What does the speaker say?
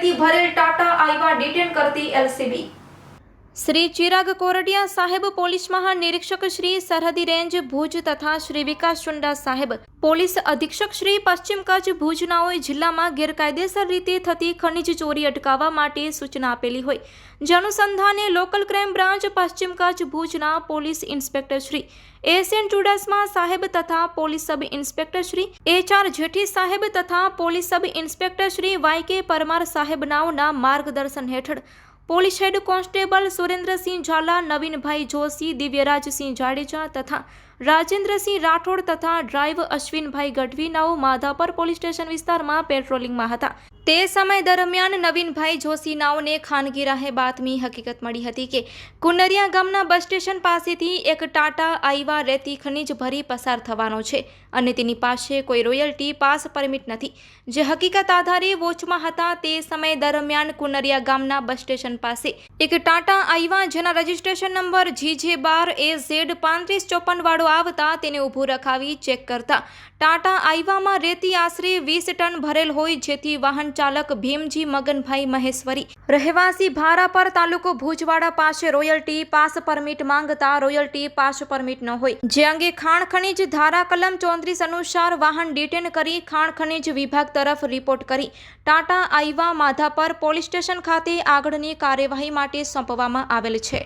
રેતી ભરેલ ટાટા આઈવા ડિટેન કરતી એલસીબી. શ્રી ચિરાગ કોરડિયા સાહેબ પોલીસ મહાનિરીક્ષક શ્રી સરહદી રેન્જ ભુજ તથા શ્રી વિકાસ ચુંડા સાહેબ પોલીસ અધિક્ષક શ્રી પશ્ચિમ કચ્છ ભુજનાઓએ જિલ્લામાં ગેરકાયદેસર રીતે થતી ખનિજ ચોરી અટકાવવા માટે સૂચના આપેલી હોય. જનુસંધાને લોકલ ક્રાઇમ બ્રાન્ચ પશ્ચિમ કચ્છ ભુજના police inspector Shri S N Chudasama સાહેબ તથા police sub inspector Shri H R Jethi સાહેબ તથા police sub inspector Shri Y K Parmar સાહેબ નાઓના માર્ગદર્શન હેઠળ police head constable Surendrasinh Zala Navinbhai Joshi Divyarajsinh Jadeja તથા રાજેન્દ્રસિંહ રાઠોડ તથા ડ્રાઈવ અશ્વિનભાઈ ગઢવી નાઓ માધાપર પોલીસ સ્ટેશન વિસ્તારમાં પેટ્રોલિંગમાં હતા. તે સમય દરમિયાન નવીનભાઈ જોશી નાઓને ખાનગી રાહે બાતમી હકીકત મળી હતી કે કુનરિયા ગામના બસ સ્ટેશન પાસેથી એક ટાટા આઈવા રેતી ખનીજ ભરી પસાર થવાનો છે અને તેની પાસે કોઈ રોયલ્ટી પાસ પરમિટ નથી. જે હકીકત આધારે વોચમાં હતા તે સમય દરમિયાન કુનરિયા ગામના બસ સ્ટેશન પાસે એક ટાટા આઈવા જેના રજિસ્ટ્રેશન નંબર જી જે બાર એ ઝેડ પાંત્રીસ ચોપન વાળો આવતા તેને ઊભું રખાવી ચેક કરતા. ટાટા આઈવામાં રેતી આશરે વીસ ટન ભરેલ હોય જેથી વાહન ચાલક ભીમજી મગનભાઈ મહેશ્વરી. રહેવાસી ભારાપર તાલુકો ભુજવાડા પાસે રોયલ્ટી પાસ પરમિટ માંગતા રોયલ્ટી પાસ પરમિટ ન હોય. જે અંગે ખાણ ખનીજ ધારા કલમ ચોત્રીસ અનુસાર વાહન ડિટેન કરી ખાણ ખનીજ વિભાગ તરફ રિપોર્ટ કરી. ટાટા આઈવા માધાપર પોલીસ સ્ટેશન ખાતે આગળની કાર્યવાહી માટે સોંપવામાં આવેલ છે.